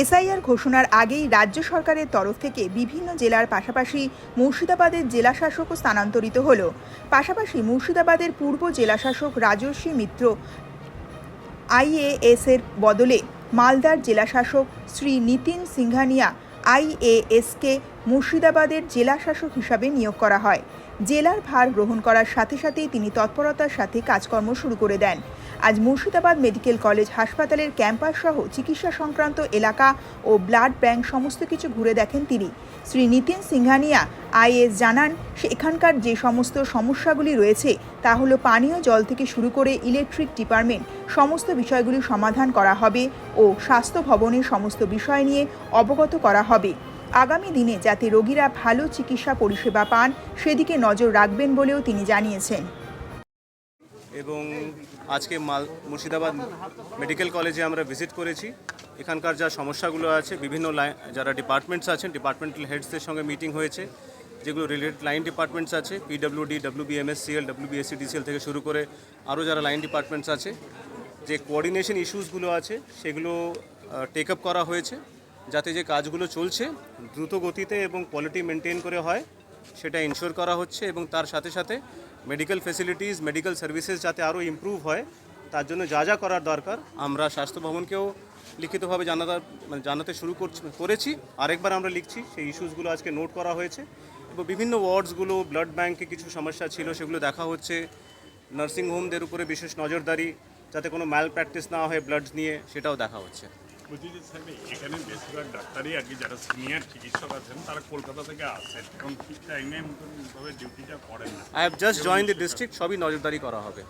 SIR ঘোষণার আগেই রাজ্য সরকারের তরফ থেকে বিভিন্ন জেলার পাশাপাশি মুর্শিদাবাদের জেলাশাসকও স্থানান্তরিত হল। পাশাপাশি মুর্শিদাবাদের পূর্ব জেলাশাসক রাজস্বী মিত্র আইএএস এর বদলে মালদার জেলাশাসক শ্রী নিতিন সিংঘানিয়া আইএএসকে মুর্শিদাবাদের জেলাশাসক হিসাবে নিয়োগ করা হয়। জেলার ভার গ্রহণ করার সাথে সাথেই তিনি তৎপরতার সাথে কাজকর্ম শুরু করে দেন। আজ মুর্শিদাবাদ মেডিকেল কলেজ হাসপাতালের ক্যাম্পাস সহ চিকিৎসা সংক্রান্ত এলাকা ও ব্লাড ব্যাংক সমস্ত কিছু ঘুরে দেখেন তিনি। শ্রী নিতিন সিংঘানিয়া আইএস জানান এখানকার যে সমস্ত সমস্যাগুলি রয়েছে তা হলো পানীয় জল থেকে শুরু করে ইলেকট্রিক ডিপার্টমেন্ট, সমস্ত বিষয়গুলি সমাধান করা হবে ও স্বাস্থ্য ভবনের সমস্ত বিষয় নিয়ে অবগত করা হবে। আগামী দিনে যাতে রোগীরা ভালো চিকিৎসা পরিষেবা পান, সেদিকে নজর রাখবেন বলেও তিনি জানিয়েছেন। এবং আজকে মাল মুর্শিদাবাদ মেডিকেল কলেজে আমরা ভিজিট করেছি। এখানকার যা সমস্যাগুলো আছে, বিভিন্ন লাই- যারা ডিপার্টমেন্টস আছেন, ডিপার্টমেন্টাল হেডসদের সঙ্গে মিটিং হয়েছে, যেগুলো রিলেটেড লাইন ডিপার্টমেন্টস আছে পিডব্লিউডি ডাব্লিউবিএমএসসিএল ডাব্লিউবিএসসিডিসিএল থেকে শুরু করে আরও যারা লাইন ডিপার্টমেন্টস আছে। যে কোঅর্ডিনেশন ইস্যুসগুলো আছে, সেগুলো টেক আপ করা হয়েছে, যাতে যে কাজগুলো চলছে, দ্রুত গতিতে এবং কোয়ালিটি মেনটেন করে হয়। সেটা ইনশোর করা হচ্ছে এবং তার সাথে সাথে মেডিকেল ফেসিলিটিস মেডিকেল সার্ভিসেস যাতে আরও ইমপ্রুভ হয়, তার জন্য যা যা করার দরকার, আমরা স্বাস্থ্য ভবনকেও লিখিতভাবে জানাতে মানে জানাতে শুরু করছি, করেছি। আরেকবার আমরা লিখছি, সেই ইস্যুসগুলো আজকে নোট করা হয়েছে। এবং বিভিন্ন ওয়ার্ডসগুলো ব্লাড ব্যাঙ্কে কিছু সমস্যা ছিল, সেগুলো দেখা হচ্ছে। নার্সিংহোমদের উপরে বিশেষ নজরদারি, যাতে কোনো ম্যাল প্র্যাকটিস না হয় ব্লাড নিয়ে, সেটাও দেখা হচ্ছে। বলছি যে স্যার এখানে বেশিরভাগ ডাক্তারই আর কি যারা সিনিয়র চিকিৎসক আছেন তারা কলকাতা থেকে আসেন। এবং ঠিক টাইমে মতনভাবে ডিউটিটা করেন না। I have just join the district সবই নজরদারি করা হবে।